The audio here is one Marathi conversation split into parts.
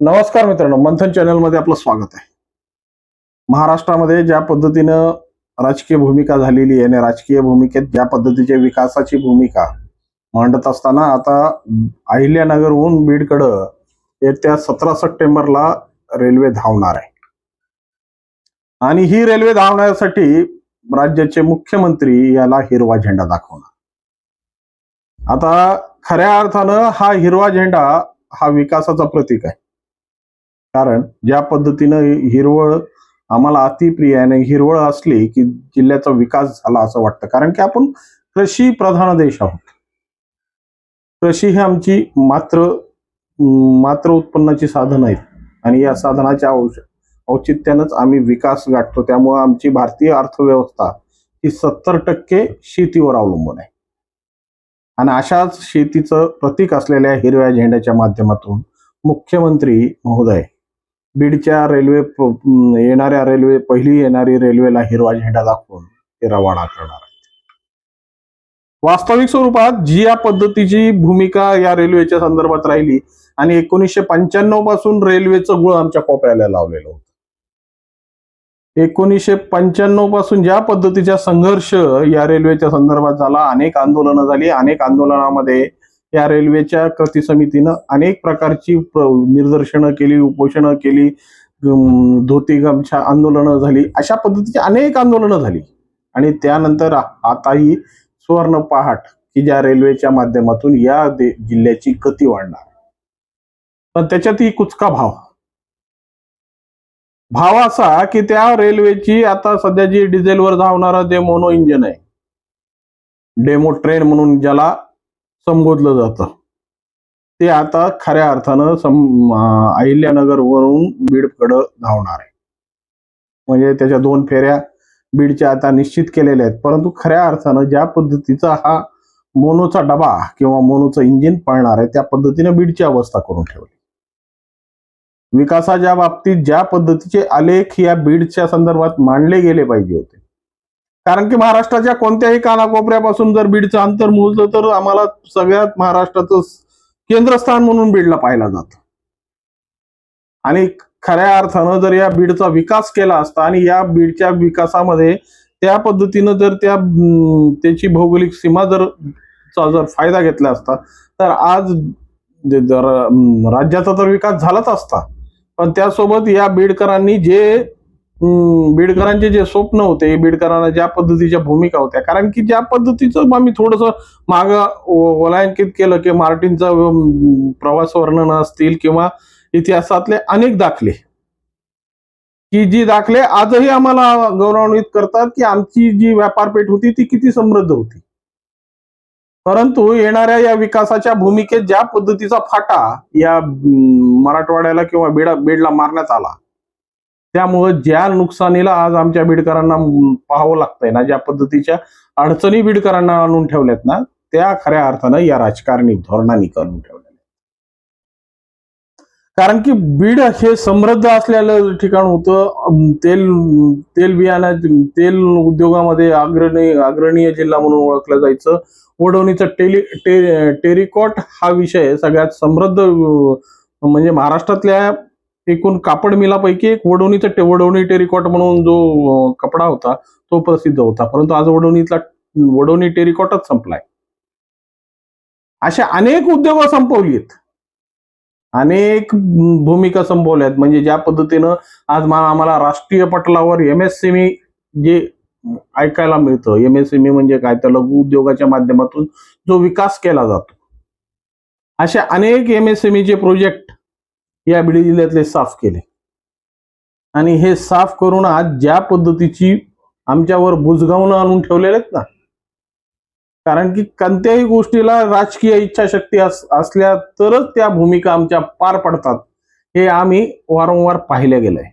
नमस्कार मित्रांनो मंथन चॅनलमध्ये आपलं स्वागत आहे. महाराष्ट्रामध्ये ज्या पद्धतीनं राजकीय भूमिका झालेली आहे आणि राजकीय भूमिकेत ज्या पद्धतीच्या विकासाची भूमिका मांडत असताना आता अहिल्यानगरहून बीडकडं येत्या सतरा सप्टेंबरला रेल्वे धावणार आहे. आणि ही रेल्वे धावण्यासाठी राज्याचे मुख्यमंत्री याला हिरवा झेंडा दाखवणार. आता खऱ्या अर्थानं हा हिरवा झेंडा हा विकासाचा प्रतीक आहे. कारण ज्या पद्धतीनं हिरवळ आम्हाला अतिप्रिय आहे आणि हिरवळ असली की जिल्ह्याचा विकास झाला असं वाटतं. कारण की आपण कृषी प्रधान देश आहोत. कृषी ही आमची मात्र मात्र उत्पन्नाची साधन आहेत. आणि या साधनाच्या औष औचित्यानंच आम्ही विकास गाठतो. त्यामुळे आमची भारतीय अर्थव्यवस्था ही सत्तर टक्के शेतीवर अवलंबून आहे. आणि अशाच शेतीचं प्रतीक असलेल्या हिरव्या झेंड्याच्या माध्यमातून मुख्यमंत्री महोदय बीडच्या रेल्वे येणाऱ्या रेल्वे पहिली येणारी रेल्वेला हिरवा झेंडा दाखवून ते रवाना करणार आहेत. वास्तविक स्वरूपात जी या पद्धतीची भूमिका या रेल्वेच्या संदर्भात राहिली आणि एकोणीसशे पंच्याण्णवपासून रेल्वेचं गुळ आमच्या कोपऱ्याला लावलेलं होतं. एकोणीसशे पंच्याण्णवपासून ज्या पद्धतीचा संघर्ष या रेल्वेच्या संदर्भात झाला अनेक आंदोलनं झाली अनेक आंदोलनामध्ये या रेल्वेच्या कृती समितीनं अनेक प्रकारची निदर्शनं केली उपोषणं केली धोती गमछा आंदोलनं झाली अशा पद्धतीची अनेक आंदोलनं झाली. आणि त्यानंतर आताही सुवर्ण पहाट की ज्या रेल्वेच्या माध्यमातून या जिल्ह्याची गती वाढणार. पण त्याच्यातही कुचका भाव. भाव असा की त्या रेल्वेची आता सध्या जी डिझेलवर धावणारं जे मोनो इंजिन आहे डेमो ट्रेन म्हणून ज्याला संबोधलं जातं. ते आता खऱ्या अर्थानं सम अहिल्यानगरवरून बीडकडं धावणार आहे. म्हणजे त्याच्या दोन फेऱ्या बीडच्या आता निश्चित केलेल्या आहेत. परंतु खऱ्या अर्थानं ज्या पद्धतीचा हा मोनोचा डबा किंवा मोनोचं इंजिन पळणार आहे त्या पद्धतीने बीडची अवस्था करून ठेवली. विकासाच्या बाबतीत ज्या पद्धतीचे आलेख या बीडच्या संदर्भात मांडले गेले पाहिजे होते कारण की महाराष्ट्राच्या कोणत्याही कानाकोपऱ्यापासून जर बीडचं अंतर मोजलं तर आम्हाला सगळ्यात महाराष्ट्राचं केंद्रस्थान म्हणून बीडला पाहिलं जात. आणि खऱ्या अर्थानं जर या बीडचा विकास केला असता आणि या बीडच्या विकासामध्ये त्या पद्धतीनं जर त्या त्याची भौगोलिक सीमा जर चा जर फायदा घेतला असता तर आज जर राज्याचा तर विकास झालाच असता. पण त्यासोबत या बीडकरांनी जे बीडकरांचे जे स्वप्न होते बीडकरांना ज्या पद्धतीच्या भूमिका होत्या. कारण की ज्या पद्धतीचं आम्ही थोडस माग वलांकित केलं की मार्टिनचा प्रवास वर्णन असतील किंवा इतिहासातले अनेक दाखले. की जी दाखले आजही आम्हाला गौरवान्वित करतात की आमची जी व्यापारपेठ होती ती किती समृद्ध होती. परंतु येणाऱ्या या विकासाच्या भूमिकेत ज्या पद्धतीचा फाटा या मराठवाड्याला किंवा बीडा बीडला मारण्यात आला त्यामुळं ज्या नुकसानीला आज आमच्या बीडकरांना पाहावं लागतंय ना ज्या पद्धतीच्या अडचणी बीडकरांना आणून ठेवल्यात ना त्या खऱ्या अर्थानं या राजकारणी धोरणांनी करून ठेवल्या कारण की बीड हे समृद्ध असलेलं ठिकाण होतं. तेल तेल बियाणा तेल उद्योगामध्ये अग्रणी अग्रणीय जिल्हा म्हणून ओळखलं जायचं. वडवणीचं टेली टे टेरिकॉट हा विषय सगळ्यात समृद्ध म्हणजे महाराष्ट्रातल्या एकूण कापड मिलापैकी एक वडवणीचं टे वडवणी टेरिकॉट म्हणून जो कपडा होता तो प्रसिद्ध होता. परंतु आज वडवणीतला वडवणी टेरिकॉटच संपलाय. अशा अनेक उद्योग संपवलीत. अनेक भूमिका संपवल्यात. म्हणजे ज्या पद्धतीनं आज आम्हाला राष्ट्रीय पटलावर एम एस जे ऐकायला मिळतं. एम एस म्हणजे काय? तर लघु उद्योगाच्या माध्यमातून जो विकास केला जातो. असे अनेक एम एस चे प्रोजेक्ट या बीड जिल्ह्यातले साफ केले. आणि हे साफ करून आज ज्या पद्धतीची आमच्यावर बुजगावणं आणून ठेवलेले आहेत ना कारण की कोणत्याही गोष्टीला राजकीय इच्छाशक्ती अस असल्या तरच त्या भूमिका आमच्या पार पडतात हे आम्ही वारंवार पाहिल्या गेलंय.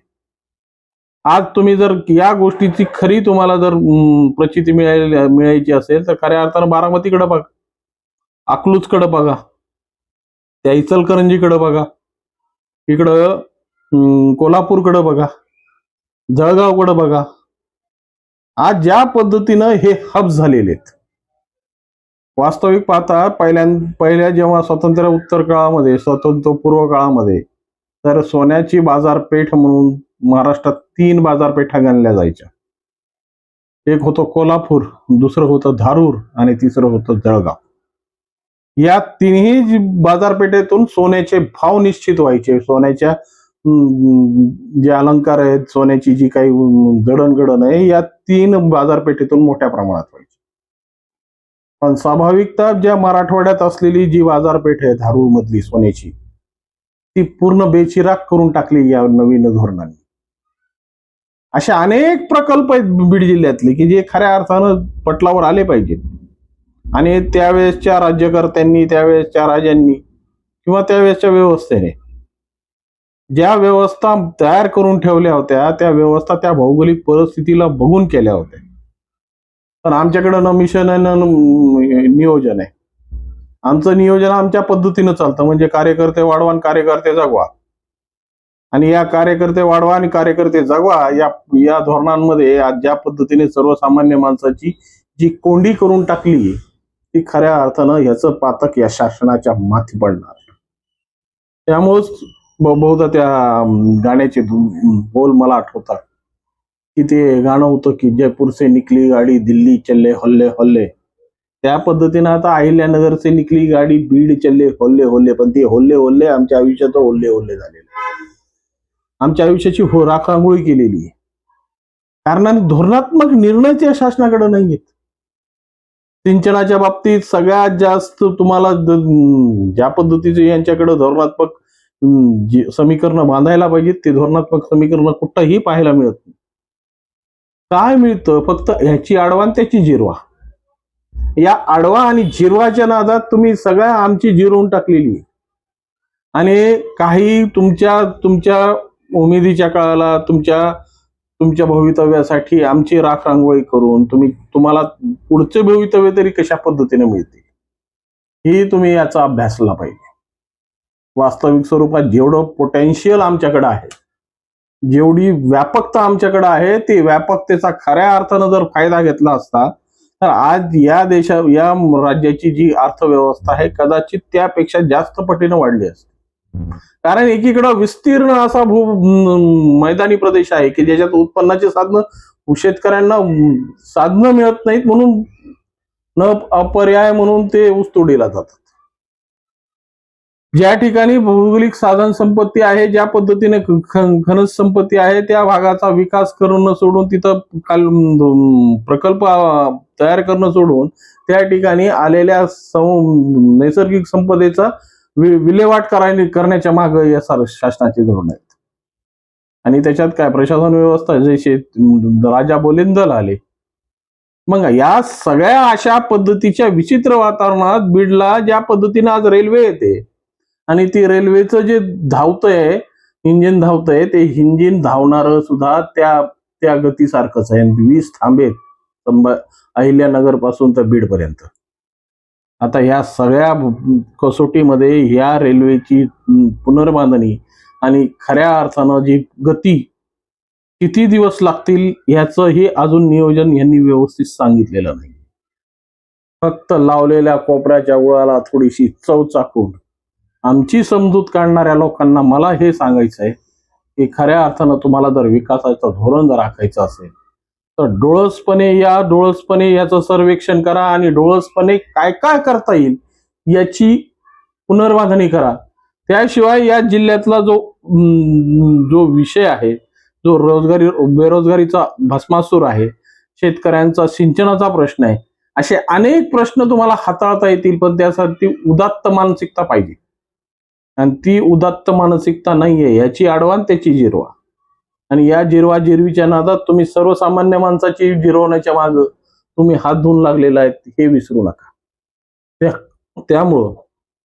आज तुम्ही जर या गोष्टीची खरी तुम्हाला जर प्रचिती मिळाली मिळायची असेल तर खऱ्या अर्थानं बारामतीकडे बघा अकलूजकडे बघा त्या इचलकरंजीकडे बघा इकडं अं, बघा जळगावकडं बघा. आज ज्या पद्धतीनं हे हब झालेले आहेत. वास्तविक पाहता पहिल्या पहिल्या जेव्हा स्वातंत्र्य उत्तर काळामध्ये स्वातंत्र्य पूर्व काळामध्ये तर सोन्याची बाजारपेठ म्हणून महाराष्ट्रात तीन बाजारपेठा गणल्या जायच्या. एक होतं कोल्हापूर दुसरं होतं धारूर आणि तिसरं होतं जळगाव. या तिन्ही बाजारपेठेतून सोन्याचे भाव निश्चित व्हायचे. सोन्याच्या जे अलंकार आहेत सोन्याची जी काही जडणघडण आहे या तीन बाजारपेठेतून मोठ्या प्रमाणात व्हायची. पण स्वाभाविकता ज्या मराठवाड्यात असलेली जी बाजारपेठ आहे धारूर मधली सोन्याची ती पूर्ण बेचिराग करून टाकली या नवीन धोरणाने. असे अनेक प्रकल्प आहेत बीड जिल्ह्यातले की जे खऱ्या अर्थानं पटलावर आले पाहिजेत. आणि त्यावेळेसच्या राज्यकर्त्यांनी त्यावेळेसच्या राजांनी किंवा त्यावेळेसच्या व्यवस्थेने ज्या व्यवस्था तयार करून ठेवल्या होत्या त्या व्यवस्था त्या भौगोलिक परिस्थितीला बघून केल्या होत्या. पण आमच्याकडं न मिशन आहे न न नियोजन आहे. आमचं नियोजन आमच्या पद्धतीनं चालतं म्हणजे कार्यकर्ते वाढवा आणि कार्यकर्ते जगवा. आणि या कार्यकर्ते वाढवा आणि कार्यकर्ते जगवा या या धोरणांमध्ये आज ज्या पद्धतीने सर्वसामान्य माणसाची जी कोंडी करून टाकली की खऱ्या अर्थानं ह्याचं पातक या शासनाच्या माथी पडणार. त्यामुळंच बहुधा त्या गाण्याचे बोल मला आठवतात. की ते गाणं होतं की जयपूरचे निकली गाडी दिल्ली चल्ले हल्ले हल्ले. त्या पद्धतीनं आता अहिल्यानगरचे निकली गाडी बीड चल्ले होल्ले होल्ले पण ते होल्ले होल्ले आमच्या आयुष्यात होल्ले होल्ले झालेले आमच्या आयुष्याची हो राखांगोळी केलेली आहे. कारण धोरणात्मक निर्णय त्या शासनाकडे नाही सिंचनाच्या बाबतीत सगळ्यात जास्त तुम्हाला ज्या पद्धतीचे यांच्याकडे धोरणात्मक समीकरण समीकरणं बांधायला पाहिजेत ते धोरणात्मक समीकरणं कुठंही पाहायला मिळत नाही. काय मिळतं? फक्त ह्याची आडवा आणि त्याची जिरवा. या आडवा आणि जिरवाच्या नादात तुम्ही सगळ्या आमची जिरवून टाकलेली आणि काही तुमच्या तुमच्या उमेदीच्या काळाला तुमच्या तुमच्या भवितव्यासाठी आमची राख रांगोळी करून तुम्ही तुम्हाला पुढचे भवितव्य तरी कशा पद्धतीने मिळतील? ही तुम्ही याचा अभ्यासला पाहिजे. वास्तविक स्वरूपात जेवढं पोटेन्शियल आमच्याकडे आहे जेवढी व्यापकता आमच्याकडे आहे ती व्यापकतेचा खऱ्या अर्थानं जर फायदा घेतला असता तर आज या देशा या राज्याची जी अर्थव्यवस्था आहे कदाचित त्यापेक्षा जास्त पटीनं वाढली असते. कारण एकीकडं विस्तीर्ण असा भू मैदानी प्रदेश आहे की ज्याच्यात उत्पन्नाची साधनं शेतकऱ्यांना साधनं मिळत नाहीत म्हणून न अपर्याय म्हणून ते ऊसतोडीला जातात. ज्या ठिकाणी भौगोलिक साधन संपत्ती आहे ज्या पद्धतीने ख- खनिज संपत्ती आहे त्या भागाचा विकास करणं सोडून तिथं काल प्रकल्प तयार करणं सोडून त्या ठिकाणी आलेल्या नैसर्गिक संपदेचा विल्हेवाट करायला करण्याच्या माग या सार शासनाची धोरण आहेत. आणि त्याच्यात काय प्रशासन व्यवस्था जसे राजा बोलेन दल आले. मग या सगळ्या अशा पद्धतीच्या विचित्र वातावरणात बीडला ज्या पद्धतीने आज रेल्वे येते आणि ती रेल्वेचं जे धावतंय इंजिन धावतंय ते इंजिन धावणार सुद्धा त्या त्या गतीसारखंच आहे. वीस थांबेत अहिल्यानगरपासून तर बीड पर्यंत आता ह्या सगळ्या कसोटीमध्ये ह्या रेल्वेची पुनर्बांधणी आणि खऱ्या अर्थानं जी गती किती दिवस लागतील ह्याचं हे अजून नियोजन यांनी व्यवस्थित सांगितलेलं नाही. फक्त लावलेल्या कोपऱ्याच्या गुळाला थोडीशी चव चाकून आमची समजूत काढणाऱ्या लोकांना मला हे सांगायचं आहे की खऱ्या अर्थानं तुम्हाला जर विकासाचं धोरण जर राखायचं असेल तर डोळसपणे या डोळसपणे याचं सर्वेक्षण करा आणि डोळसपणे काय काय करता येईल याची पुनर्बांधणी करा. त्याशिवाय या जिल्ह्यातला जो जो विषय आहे जो रोजगारी बेरोजगारीचा भस्मासूर आहे शेतकऱ्यांचा सिंचनाचा प्रश्न आहे असे अनेक प्रश्न तुम्हाला हाताळता येतील पण त्यासाठी उदात्त मानसिकता पाहिजे. आणि ती उदात्त मानसिकता नाहीये याची आडवा त्याची जिरवा. आणि या जिरवा जिरवीच्या नादात तुम्ही सर्वसामान्य माणसाची जिरवण्याच्या माग तुम्ही हात धुवून लागलेला आहे हे विसरू नका. त्या- त्यामुळं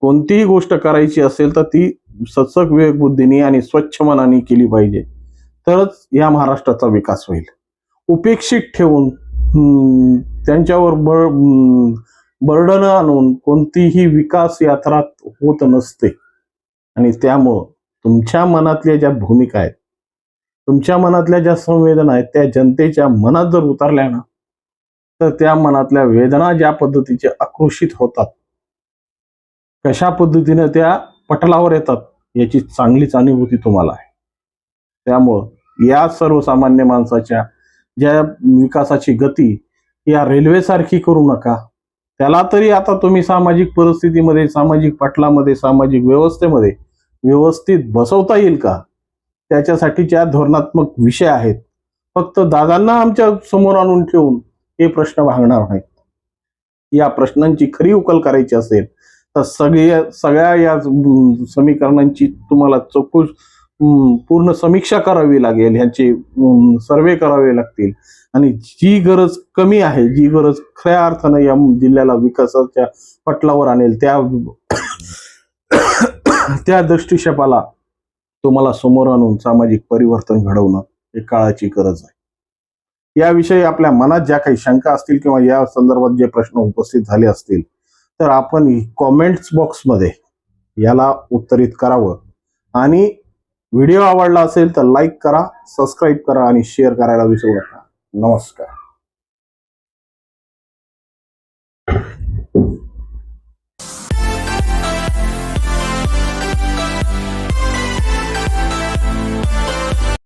कोणतीही गोष्ट करायची असेल तर ती सचक विवेकबुद्धीने आणि स्वच्छ मनाने केली पाहिजे. तरच या महाराष्ट्राचा विकास होईल. उपेक्षित ठेवून हम्म, त्यांच्यावर बळ बर्डन आणून कोणतीही विकास यात्रा होत नसते. आणि त्यामुळं तुमच्या मनातल्या ज्या भूमिका आहेत तुमच्या मनातल्या ज्या संवेदना आहेत त्या जनतेच्या मनात जर उतरल्या ना तर त्या मनातल्या वेदना ज्या पद्धतीचे आक्रोशित होतात कशा पद्धतीने त्या पटलावर येतात याची चांगलीच अनुभूती तुम्हाला आहे. त्यामुळं या सर्वसामान्य माणसाच्या ज्या विकासाची गती या रेल्वेसारखी करू नका. त्याला तरी आता तुम्ही सामाजिक परिस्थितीमध्ये सामाजिक पटलामध्ये सामाजिक व्यवस्थेमध्ये व्यवस्थित बसवता येईल का? त्याच्यासाठीच्या धोरणात्मक विषय आहेत फक्त दादांना आमच्यासमोर आणून ठेवून हे प्रश्न भागणार नाहीत. या प्रश्नांची खरी उकल करायची असेल तर सगळ्या सगळ्या या समीकरणांची तुम्हाला चौकश पूर्ण समीक्षा करावी लागेल ह्याचे सर्वे करावे लागतील. आणि जी गरज कमी आहे जी गरज खऱ्या अर्थानं या जिल्ह्याला विकासाच्या पटलावर आणेल त्या त्या दृष्टिक्षेपाला तुम्हाला समोर आणून सामाजिक परिवर्तन घडवणं हे काळाची गरज आहे. याविषयी आपल्या मनात ज्या काही शंका असतील किंवा या संदर्भात जे प्रश्न उपस्थित झाले असतील तर आपण कॉमेंट्स बॉक्समध्ये याला उत्तरित करावं. आणि व्हिडिओ आवडला असेल तर लाईक करा सबस्क्राईब करा आणि शेअर करायला विसरू नका. नमस्कार.